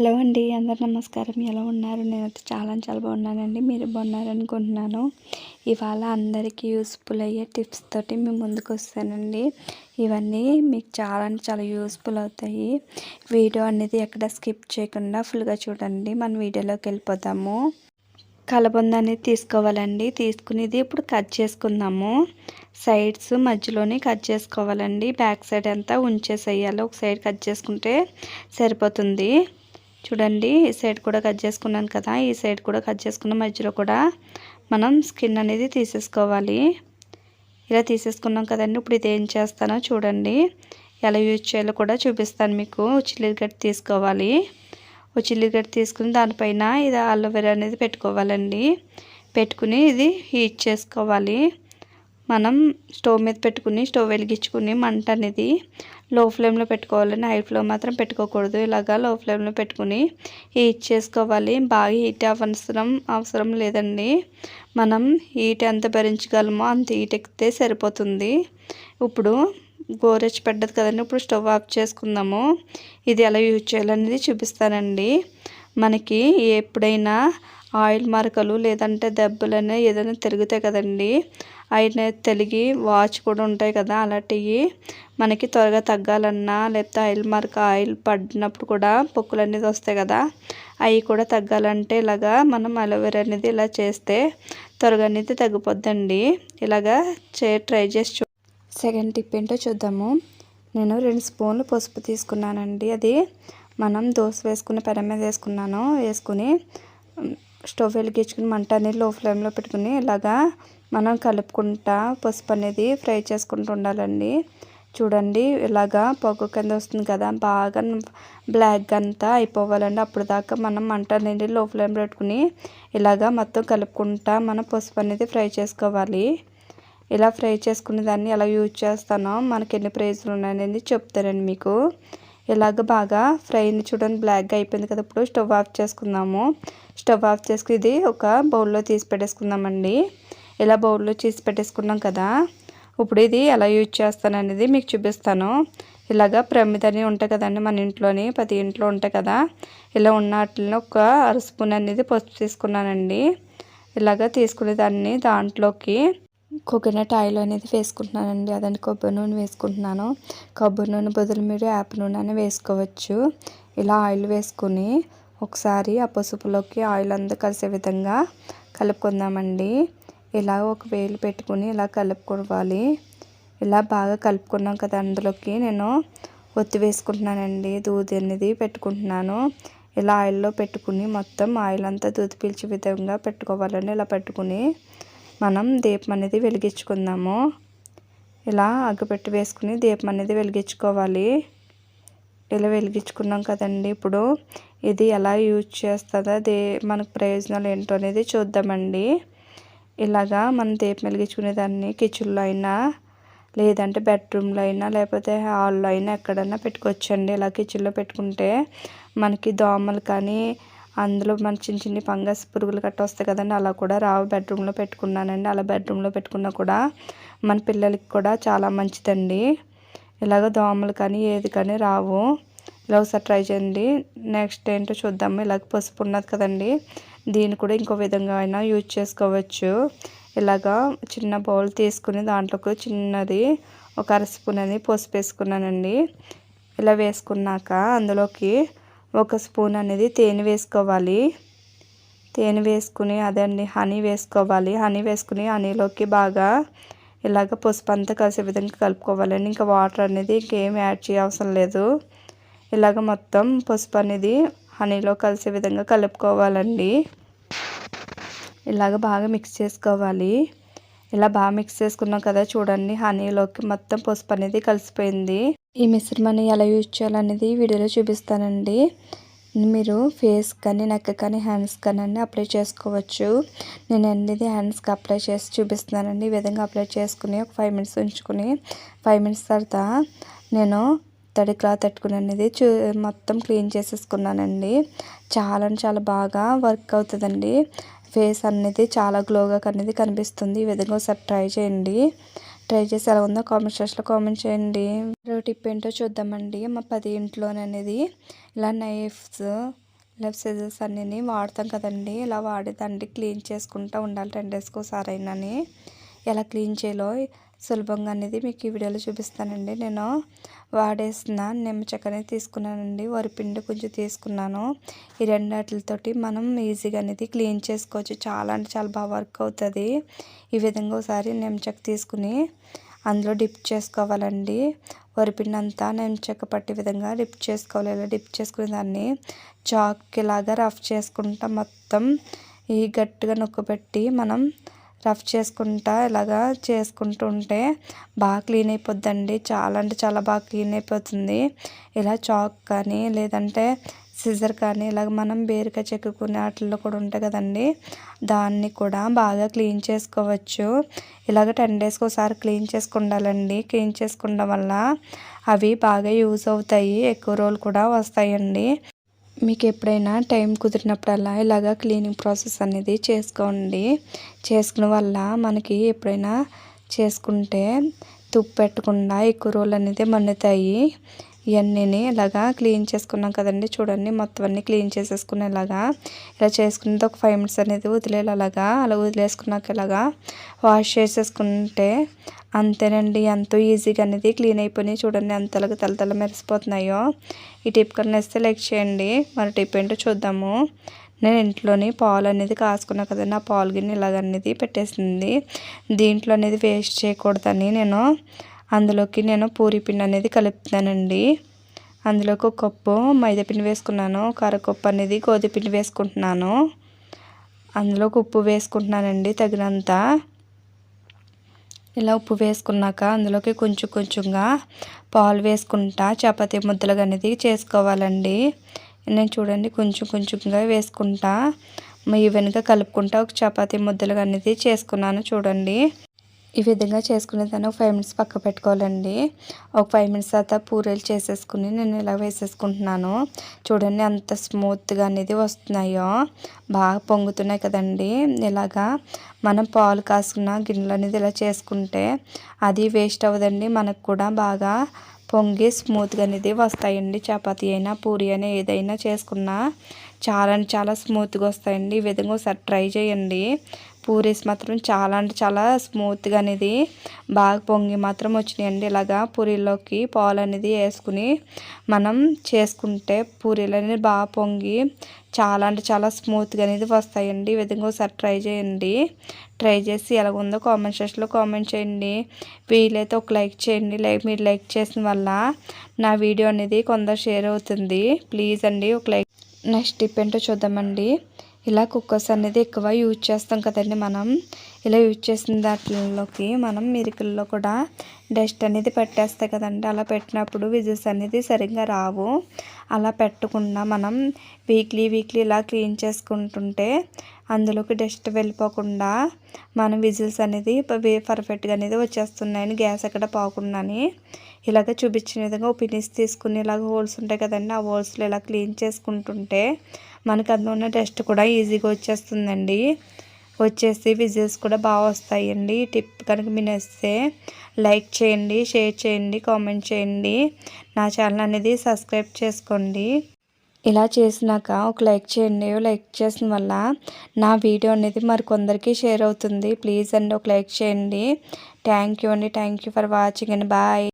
Hello అండి అందరు నమస్కారం. ఎలా ఉన్నారు? నేనైతే చాలా చాలా బాగున్నానండి. మీరు బాగున్నారు అనుకుంటున్నాను ఇవాళ అందరికీ యూస్ఫుల్ అయ్యే టిప్స్ తోటి మేము ముందుకు వస్తానండి. ఇవన్నీ మీకు చాలా అంటే చాలా యూస్ఫుల్ అవుతాయి. వీడియో అనేది ఎక్కడ స్కిప్ చేయకుండా ఫుల్గా చూడండి. మనం వీడియోలోకి వెళ్ళిపోతాము కలబంద అనేది తీసుకోవాలండి. తీసుకునేది ఇప్పుడు కట్ చేసుకుందాము. సైడ్స్ మధ్యలోనే కట్ చేసుకోవాలండి. బ్యాక్ సైడ్ అంతా ఉంచేసేయాలి. ఒక సైడ్ కట్ చేసుకుంటే సరిపోతుంది. చూడండి ఈ సైడ్ కూడా కట్ చేసుకున్నాను కదా ఈ సైడ్ కూడా కట్ చేసుకున్న మధ్యలో కూడా మనం స్కిన్ అనేది తీసేసుకోవాలి. ఇలా తీసేసుకున్నాం కదండి ఇప్పుడు ఇది ఏం చేస్తానో చూడండి. ఎలా యూజ్ చేయాలో కూడా చూపిస్తాను మీకు. చిల్లిగడ్డ తీసుకోవాలి. ఓ చిల్లిగడ్డ తీసుకుని దానిపైన ఇది అలోవెరా అనేది పెట్టుకోవాలండి. పెట్టుకుని ఇది హీట్ చేసుకోవాలి. మనం స్టవ్ మీద పెట్టుకుని స్టవ్ వెలిగించుకుని మంట అనేది లో ఫ్లేమ్లో పెట్టుకోవాలని హై ఫ్లేమ్ మాత్రం పెట్టుకోకూడదు. ఇలాగా లో ఫ్లేమ్లో పెట్టుకుని హీట్ చేసుకోవాలి. బాగా హీట్ అవసరం అవసరం లేదండి. మనం హీట్ ఎంత భరించగలమో అంత హీట్ ఎక్కితే సరిపోతుంది. ఇప్పుడు గోరెచ్చి పెద్దది కదండి ఇప్పుడు స్టవ్ ఆఫ్ చేసుకుందాము. ఇది ఎలా యూజ్ చేయాలనేది చూపిస్తానండి. మనకి ఎప్పుడైనా ఆయిల్ మరకలు లేదంటే దెబ్బలు ఏదైనా తిరుగుతాయి కదండి. అయిన తెలిగి వాచ్ కూడా ఉంటాయి కదా అలాంటివి. మనకి త్వరగా తగ్గాలన్నా లేకపోతే ఆయిల్ మరక ఆయిల్ పడినప్పుడు కూడా పొక్కులు అనేది వస్తాయి కదా. అవి కూడా తగ్గాలంటే ఇలాగా మనం అలోవెరా అనేది ఇలా చేస్తే త్వరగా అనేది తగ్గిపోద్దండి. ఇలాగా చే ట్రై చేసి చూ సెకండ్ టిప్ ఏంటో చూద్దాము. నేను రెండు స్పూన్లు పసుపు తీసుకున్నానండి. అది మనం దోశ వేసుకుని పెనం మీద వేసుకున్నాను. వేసుకుని స్టవ్ వెలిగించుకుని మంట అనేది లో ఫ్లేమ్లో పెట్టుకుని ఇలాగా మనం కలుపుకుంటా పసుపు అనేది ఫ్రై చేసుకుంటూ ఉండాలండి. చూడండి ఇలాగా పొగ కింద వస్తుంది కదా బాగా బ్లాక్ అంతా అయిపోవాలండి. అప్పుడు దాకా మనం మంట అనేది లో ఫ్లేమ్ పెట్టుకుని ఇలాగా మొత్తం కలుపుకుంటా మనం పసుపు అనేది ఫ్రై చేసుకోవాలి. ఇలా ఫ్రై చేసుకునే దాన్ని ఎలా యూజ్ చేస్తానో మనకి ఎన్ని ప్రైజ్లు ఉన్నాయనేది చెప్తానండి మీకు. ఇలాగ బాగా ఫ్రైని చూడండి బ్లాక్గా అయిపోయింది కదా ఇప్పుడు స్టవ్ ఆఫ్ చేసుకుందాము. స్టవ్ ఆఫ్ చేసుకుని ఇది ఒక బౌల్లో తీసి పెట్టేసుకుందామండి. ఇలా బౌల్లో చేసి పెట్టేసుకున్నాం కదా. ఇప్పుడు ఇది ఎలా యూజ్ చేస్తాను అనేది మీకు చూపిస్తాను. ఇలాగా ప్రమిదని ఉంటాయి కదండి మన ఇంట్లోని ప్రతి ఇంట్లో ఉంటాయి కదా. ఇలా ఉన్న వాటిలో ఒక అర స్పూన్ అనేది పసుపు తీసుకున్నానండి. ఇలాగా తీసుకునే దాన్ని దాంట్లోకి కోకోనట్ ఆయిల్ అనేది వేసుకుంటున్నానండి. అదండి కొబ్బరి నూనె వేసుకుంటున్నాను. కొబ్బరి నూనె బదులు మీరు యాప్ నూనె అని వేసుకోవచ్చు. ఇలా ఆయిల్ వేసుకుని ఒకసారి ఆ పసుపులోకి ఆయిల్ అంతా కలిసే విధంగా కలుపుకుందామండి. ఇలా ఒక వేలు పెట్టుకుని ఇలా కలుపుకోవాలి. ఇలా బాగా కలుపుకున్నాం కదా అందులోకి. నేను ఒత్తి వేసుకుంటున్నానండి దూది అనేది పెట్టుకుంటున్నాను. ఇలా ఆయిల్లో పెట్టుకుని మొత్తం ఆయిల్ అంతా దూది పీల్చే విధంగా పెట్టుకోవాలండి. ఇలా పెట్టుకుని మనం దీపం అనేది వెలిగించుకుందాము. ఇలా అగ్గిపెట్టి వేసుకుని దీపం అనేది వెలిగించుకోవాలి. ఇలా వెలిగించుకున్నాం కదండి. ఇప్పుడు ఇది ఎలా యూజ్ చేస్తుందో దే మనకు ప్రయోజనాలు ఏంటో అనేది చూద్దామండి. ఇలాగా మనం దీపం వెలిగించుకునేదాన్ని కిచెన్లో అయినా లేదంటే బెడ్రూమ్లో అయినా లేకపోతే హాల్లో అయినా ఎక్కడైనా పెట్టుకోవచ్చండి. ఇలా కిచెన్లో పెట్టుకుంటే మనకి దోమలు కానీ అందులో మన చిన్న చిన్న ఫంగస్ పురుగులు కట్ట వస్తాయి కదండి అలా కూడా రావు. బెడ్రూమ్లో పెట్టుకున్నానండి. అలా బెడ్రూమ్లో పెట్టుకున్నా కూడా మన పిల్లలకి కూడా చాలా మంచిదండి. ఇలాగ దోమలు కానీ ఏది కానీ రావు. ఇలా ఒకసారి ట్రై చేయండి. నెక్స్ట్ ఏంటో చూద్దాము. ఇలాగ పసుపు ఉన్నది కదండి. దీన్ని కూడా ఇంకో విధంగా అయినా యూజ్ చేసుకోవచ్చు. ఇలాగా చిన్న బౌల్ తీసుకుని దాంట్లోకి చిన్నది ఒక అర స్పూన్ అనేది పసుపు వేసుకున్నానండి. ఇలా వేసుకున్నాక అందులోకి ఒక స్పూన్ అనేది తేనె వేసుకోవాలి. తేనె వేసుకుని అదండి హనీ వేసుకోవాలి. హనీ వేసుకుని హనీలోకి బాగా ఇలాగ పసుపు అంతా కలిసే విధంగా కలుపుకోవాలండి. ఇంకా వాటర్ అనేది ఇంకేం యాడ్ చేయవసరం లేదు. ఇలాగ మొత్తం పసుపు అనేది హనీలో కలిసే విధంగా కలుపుకోవాలండి. ఇలాగ బాగా మిక్స్ చేసుకోవాలి. ఇలా బాగా మిక్స్ చేసుకున్నాం కదా చూడండి హనీలోకి మొత్తం పసుపు అనేది కలిసిపోయింది. ఈ మిశ్రమాన్ని ఎలా యూజ్ చేయాలనేది వీడియోలో చూపిస్తానండి. మీరు ఫేస్ కానీ నెక్ కానీ హ్యాండ్స్ కానీ అప్లై చేసుకోవచ్చు. నేను అనేది హ్యాండ్స్కి అప్లై చేసి చూపిస్తున్నానండి. ఈ విధంగా అప్లై చేసుకుని ఒక ఫైవ్ మినిట్స్ ఉంచుకుని ఫైవ్ మినిట్స్ తర్వాత నేను తడి క్లాత్ పెట్టుకుని అనేది చూ మొత్తం క్లీన్ చేసేసుకున్నానండి. చాలా చాలా బాగా వర్క్ అవుతుందండి. ఫేస్ అనేది చాలా గ్లోగా అనేది కనిపిస్తుంది. ఈ విధంగా ఒకసారి ట్రై చేయండి. ట్రై చేసి ఎలా ఉందో కామెంట్ సెక్షన్లో కామెంట్ చేయండి. టిప్ ఏంటో చూద్దామండి. మా పది ఇంట్లోననేది ఇలా నైఫ్స్ లెఫ్ట్ సిజర్స్ అన్నీ వాడతాం కదండి. ఇలా వాడేదండి క్లీన్ చేసుకుంటూ ఉండాలి. టెన్ డేస్కి ఒకసారి అయినని ఎలా క్లీన్ చేయాలో సులభంగా అనేది మీకు ఈ వీడియోలో చూపిస్తానండి. నేను వాడేసిన నిమ్మ చెక్కని తీసుకున్నానండి. వరిపిండి కొంచెం తీసుకున్నాను. ఈ రెండాటితోటి మనం ఈజీగా అనేది క్లీన్ చేసుకోవచ్చు. చాలా అంటే చాలా బాగా వర్క్ అవుతుంది. ఈ విధంగా ఒకసారి నిమ్మ చెక్క తీసుకుని అందులో డిప్ చేసుకోవాలండి. వరిపిండి అంతా నేను చెక్క పట్టే విధంగా డిప్ చేసుకోవాలి. ఇలా డిప్ చేసుకునే దాన్ని చాక్కి లాగా రఫ్ చేసుకుంటా మొత్తం ఈ గట్టిగా నొక్కబెట్టి మనం రఫ్ చేసుకుంటా ఇలాగా చేసుకుంటూ ఉంటే బాగా క్లీన్ అయిపోద్దండి. చాలా అంటే చాలా బాగా క్లీన్ అయిపోతుంది. ఇలా చాక్ కానీ లేదంటే సిజర్ కానీ ఇలాగ మనం బేరుగా చెక్కుకునే వాటిల్లో కూడా ఉంటాయి కదండి. దాన్ని కూడా బాగా క్లీన్ చేసుకోవచ్చు. ఇలాగ టెన్ డేస్కి ఒకసారి క్లీన్ చేసుకుండాలండి. క్లీన్ చేసుకోవడం వల్ల అవి బాగా యూజ్ అవుతాయి. ఎక్కువ రోజులు కూడా వస్తాయండి. మీకు ఎప్పుడైనా టైం కుదిరినప్పుడల్లా ఇలాగ క్లీనింగ్ ప్రాసెస్ అనేది చేసుకోండి. చేసుకున్న వల్ల మనకి ఎప్పుడైనా చేసుకుంటే తుప్పు పెట్టకుండా ఎక్కువ రోజులు అనేది మన్నుతాయి. ఇవన్నీ ఇలాగా క్లీన్ చేసుకున్నాం కదండి. చూడండి మొత్తం అన్నీ క్లీన్ చేసేసుకునేలాగా ఇలా చేసుకునేది ఒక ఫైవ్ మినిట్స్ అనేది వదిలేలాగా అలాగా అలా వదిలేసుకున్నాక ఇలాగా వాష్ చేసేసుకుంటే అంతేనండి. ఎంతో ఈజీగా అనేది క్లీన్ అయిపోయినాయి. చూడండి అంతలాగా తల తల మెరిసిపోతున్నాయో. ఈ టిప్ కన్నా వేస్తే లైక్ చేయండి. మరి టిప్ ఏంటో చూద్దాము. నేను ఇంట్లోని పాలు అనేది కాసుకున్నా కదండి. ఆ పాలు గిన్నె ఇలాగనేది పెట్టేసింది. దీంట్లో అనేది వేస్ట్ చేయకూడదని నేను అందులోకి నేను పూరి పిండి అనేది కలుపుతానండి అందులోకి ఒక కప్పు మైదాపిండి వేసుకున్నాను. ఒక అరకప్పు అనేది గోధుమపిండి వేసుకుంటున్నాను. అందులోకి ఉప్పు వేసుకుంటున్నానండి తగినంత. ఇలా ఉప్పు వేసుకున్నాక అందులోకి కొంచెం కొంచెంగా పాలు వేసుకుంటా చపాతీ ముద్దలుగా అనేది చేసుకోవాలండి. నేను చూడండి కొంచెం కొంచెంగా వేసుకుంటా. ఈవెన్గా కలుపుకుంటా ఒక చపాతీ ముద్దలుగా అనేది చేసుకున్నాను చూడండి. ఈ విధంగా చేసుకునే దాన్ని ఒక ఫైవ్ మినిట్స్ పక్క పెట్టుకోవాలండి. ఒక ఫైవ్ మినిట్స్ తర్వాత పూరీలు చేసేసుకుని నేను ఇలా వేసేసుకుంటున్నాను. చూడండి అంత స్మూత్గా అనేది వస్తున్నాయో. బాగా పొంగుతున్నాయి కదండి. ఇలాగా మనం పాలు కాసుకున్న గిన్నెలు అనేది ఇలా చేసుకుంటే అది వేస్ట్ అవ్వదండి. మనకు కూడా బాగా పొంగి స్మూత్గా అనేది వస్తాయండి. చపాతీ అయినా పూరి అయినా ఏదైనా చేసుకున్నా చాలా చాలా స్మూత్గా వస్తాయండి. ఈ విధంగా ఒకసారి ట్రై చేయండి. పూరీస్ మాత్రం చాలా అంటే చాలా స్మూత్గా అనేది బాగా పొంగి మాత్రం వచ్చినాయండి. ఇలాగా పూరీలోకి పాలు అనేది వేసుకుని మనం చేసుకుంటే పూరీలు అనేది బాగా పొంగి చాలా అంటే చాలా స్మూత్గా అనేది వస్తాయండి. ఈ విధంగా ఒకసారి ట్రై చేయండి. ట్రై చేసి ఎలా ఉందో కామెంట్ సెక్షన్లో కామెంట్ చేయండి. వీలైతే ఒక లైక్ చేయండి. లైక్ మీరు లైక్ చేసిన వల్ల నా వీడియో అనేది కొందరు షేర్ అవుతుంది. ప్లీజ్ అండి ఒక లైక్. నెక్స్ట్ టిప్ ఏంటో చూద్దామండి. ఇలా కుక్కర్స్ అనేది ఎక్కువ యూజ్ చేస్తాం కదండి మనం. ఇలా యూజ్ చేసిన దాంట్లోకి మనం మిరికల్లో కూడా డస్ట్ అనేది పెట్టేస్తాయి కదండి. అలా పెట్టినప్పుడు విజిల్స్ అనేది సరిగ్గా రావు. అలా పెట్టకుండా మనం వీక్లీ వీక్లీ ఇలా క్లీన్ చేసుకుంటుంటే అందులోకి డస్ట్ వెళ్ళిపోకుండా మనం విజిల్స్ అనేది పర్ఫెక్ట్గా అనేది వచ్చేస్తున్నాయని గ్యాస్ ఎక్కడ పోకుండాని. ఇలాగ చూపించిన విధంగా ఒపీనియన్స్ తీసుకుని ఇలాగ హోల్స్ ఉంటాయి కదండి. ఆ హోల్స్లో ఇలా క్లీన్ చేసుకుంటుంటే మనకు అందులో ఉన్న టెస్ట్ కూడా ఈజీగా వచ్చేస్తుందండి. వచ్చేసి విజిల్స్ కూడా బాగా వస్తాయండి. టిప్ కనుక మీరు లైక్ చేయండి షేర్ చేయండి కామెంట్ చేయండి. నా ఛానల్ అనేది సబ్స్క్రైబ్ చేసుకోండి. ఇలా చేసినాక ఒక లైక్ చేయండి. లైక్ చేసిన వల్ల నా వీడియో అనేది మరి కొందరికి షేర్ అవుతుంది. ప్లీజ్ అండి ఒక లైక్ చేయండి. థ్యాంక్ యూ అండి. థ్యాంక్ యూ ఫర్ వాచింగ్ అండి బాయ్.